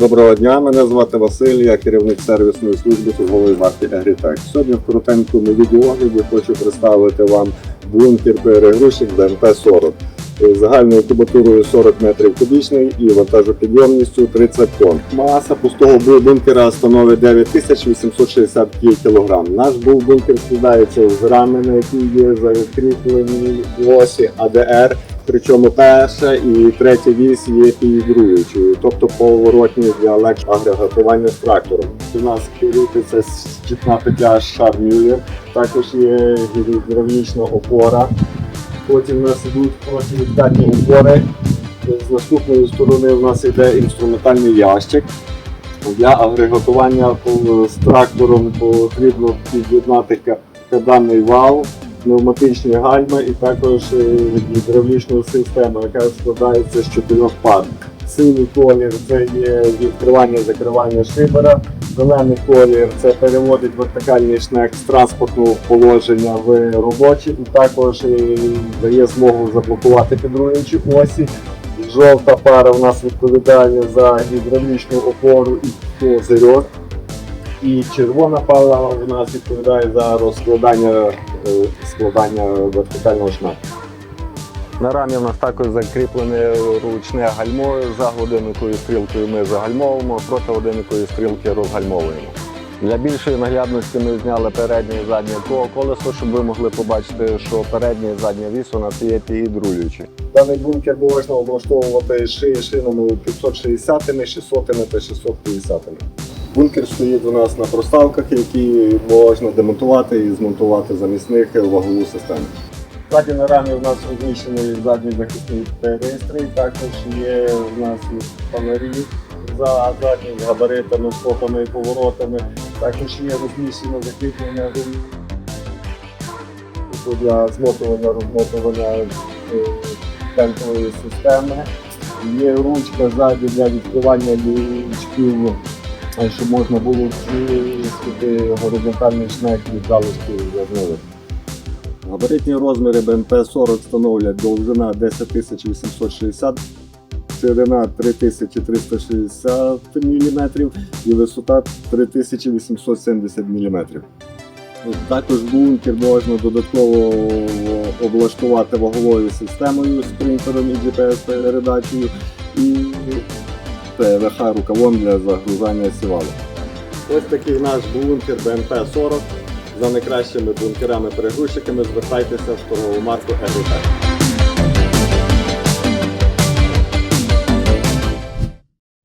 Доброго дня, мене звати Василь, я керівник сервісної служби торгової марки Agritech. Сьогодні в коротенькому відеоогляді хочу представити вам бункер перегрузчик БМП-40 з загальною кубатурою 40 метрів кубічний і вантажопідйомністю 30 тонн. Маса пустого бу- бункера становить 9860 кг. Наш був бункер складається з рами, на які є закріплені осі АДР. Причому перша і третя вісь є підігруючою, тобто поворотні для агрегатування з трактором. У нас кріпиться щитна петля Шармюлер, також є гідравлічна опора. Потім у нас йдуть противіддатні опори. З наступної сторони у нас йде інструментальний ящик. Для агрегатування з трактором потрібно під'єднати ка- карданний вал, пневматичні гальма і також е, гідравлічну систему, яка складається з чотирьох пар. Синій колір це є відкривання закривання шибера. Зелений колір це переводить вертикальний шнек з транспортного положення в робочий і також е, дає змогу заблокувати підрулюючі осі. Жовта пара у нас відповідає за гідравлічну опору і козирьок. І червона пара у нас відповідає за розкладання складання вертикального шнеку. На рамі в нас також закріплене ручне гальмо за годинникою стрілкою ми загальмовуємо, проти годинникою стрілки розгальмовуємо. Для більшої наглядності ми зняли переднє і заднє ко- колесо, щоб ви могли побачити, що передня і задня вісь у нас є підгідруючі. Даний бункер можна облаштовувати ши- шинами 560, 600 та 650. Бункер стоїть у нас на проставках, які можна демонтувати і змонтувати замість них вагову систему. Ззаді на рамі у нас розміщений задній захисний пристрій, також є у нас фонарі за заднім з габаритами, скопами і поворотами. Також є розміщено закріплення для змотування, розмотування е, темпової системи. Є ручка ззаді для відкривання лючків, е, щоб можна було чистити горизонтальний шнек від залишків зернових. Габаритні розміри БМП-40 становлять довжина 10860 ширина 3360 мм і висота 3870 мм. Також бункер можна додатково облаштувати ваговою системою з принтером і GPS-передачею і ПВХ рукавом для загружання сівалок. Ось такий наш бункер БМП-40. За найкращими бункерами-перегрузчиками звертайтеся в торгову марку Evertech.